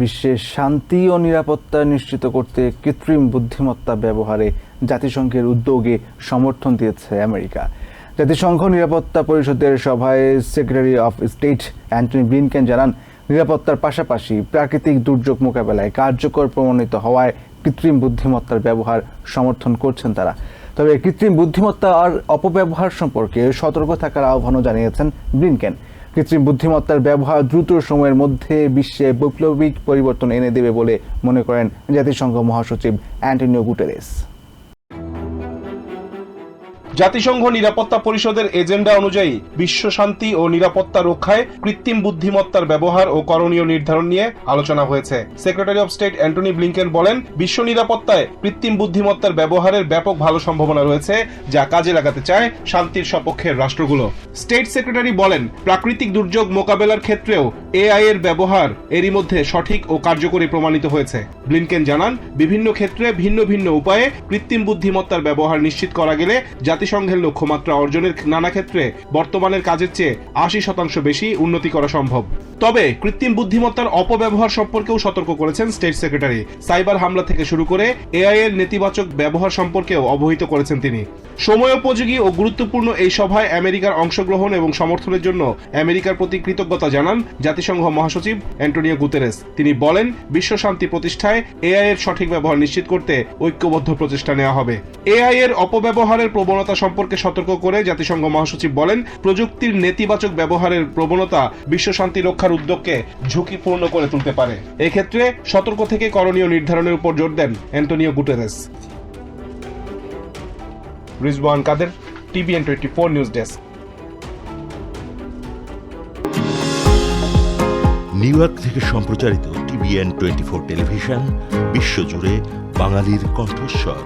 বিশ্বের শান্তি ও নিরাপত্তা নিশ্চিত করতে কৃত্রিম বুদ্ধিমত্তা ব্যবহারে জাতিসংঘের উদ্যোগে সমর্থন দিয়েছে আমেরিকা। জাতিসংঘ নিরাপত্তা পরিষদের সভায় secretary of state Antony Blinken জানান, নিরাপত্তার পাশাপাশি প্রাকৃতিক দুর্যোগ মোকাবেলায় কার্যকর প্রমাণিত হওয়ায় কৃত্রিম বুদ্ধিমত্তার ব্যবহার সমর্থন করছেন তারা। তবে কৃত্রিম বুদ্ধিমত্তা আর অপব্যবহার সম্পর্কে সতর্ক থাকার আহ্বানও জানিয়েছেন ব্লিনকেন। কৃত্রিম বুদ্ধিমত্তার ব্যবহার দ্রুত সময়ের মধ্যে বিশ্বে বৈপ্লবিক পরিবর্তন এনে দেবে বলে মনে করেন জাতিসংঘ মহাসচিব অ্যান্টনিও গুটেরেস। জাতিসংঘ নিরাপত্তা পরিষদের এজেন্ডা অনুযায়ী বিশ্ব শান্তি ও নিরাপত্তা রক্ষায় কৃত্রিম বুদ্ধিমত্তার ব্যবহার ও করণীয় নির্ধারণ নিয়ে আলোচনা হয়েছে। Secretary of state Antony Blinken বলেন, বিশ্ব নিরাপত্তায় কৃত্রিম বুদ্ধিমত্তার ব্যবহারের ব্যাপক ভালো সম্ভাবনা রয়েছে, যা কাজে লাগাতে চায় শান্তির সপক্ষের রাষ্ট্রগুলো। স্টেট সেক্রেটারি বলেন, প্রাকৃতিক দুর্যোগ মোকাবেলার ক্ষেত্রেও এআই এর ব্যবহার এরই মধ্যে সঠিক ও কার্যকরী প্রমাণিত হয়েছে। ব্লিনকেন জানান, বিভিন্ন ক্ষেত্রে ভিন্ন ভিন্ন উপায়ে কৃত্রিম বুদ্ধিমত্তার ব্যবহার নিশ্চিত করা গেলে জাতিসংঘের লক্ষ্যমাত্রা অর্জনের নানা ক্ষেত্রে বর্তমানের কাজের চেয়ে আশি শতাংশ বেশি উন্নতি করা সম্ভব। তবে কৃত্রিম বুদ্ধিমত্তার অপব্যবহার সম্পর্কেও সতর্ক করেছেন স্টেট সেক্রেটারি। সাইবার হামলা থেকে শুরু করে এআই এর নেতিবাচক ব্যবহার সম্পর্কেও অবহিত করেছেন তিনি। সময়োপযোগী ও গুরুত্বপূর্ণ এই সভায় আমেরিকার অংশগ্রহণ এবং সমর্থনের জন্য আমেরিকার প্রতি কৃতজ্ঞতা জানান জাতিসংঘ মহাসচিব অ্যান্টোনিও গুতেরেস। তিনি বলেন, বিশ্ব শান্তি প্রতিষ্ঠায় এআই এর সঠিক ব্যবহার নিশ্চিত করতে ঐক্যবদ্ধ প্রচেষ্টা নেওয়া হবে। এআই এর অপব্যবহারের প্রবণতা সম্পর্কে সতর্ক করে জাতিসংঘ মহাসচিব বলেন, প্রযুক্তির নেতিবাচক ব্যবহারের প্রবণতা বিশ্ব শান্তি রক্ষার উদ্যোগকে ঝুঁকিপূর্ণ করে তুলতে পারে। এক্ষেত্রে সতর্ক থেকে করণীয় নির্ধারণের উপর জোর দেন Antonio Guterres. Rizwan Kader, TVN twenty four news desk. New York থেকে সম্প্রচারিত টিভিএন টোয়েন্টি ফোর টেলিভিশন, বিশ্বজুড়ে বাঙালির কণ্ঠস্বর।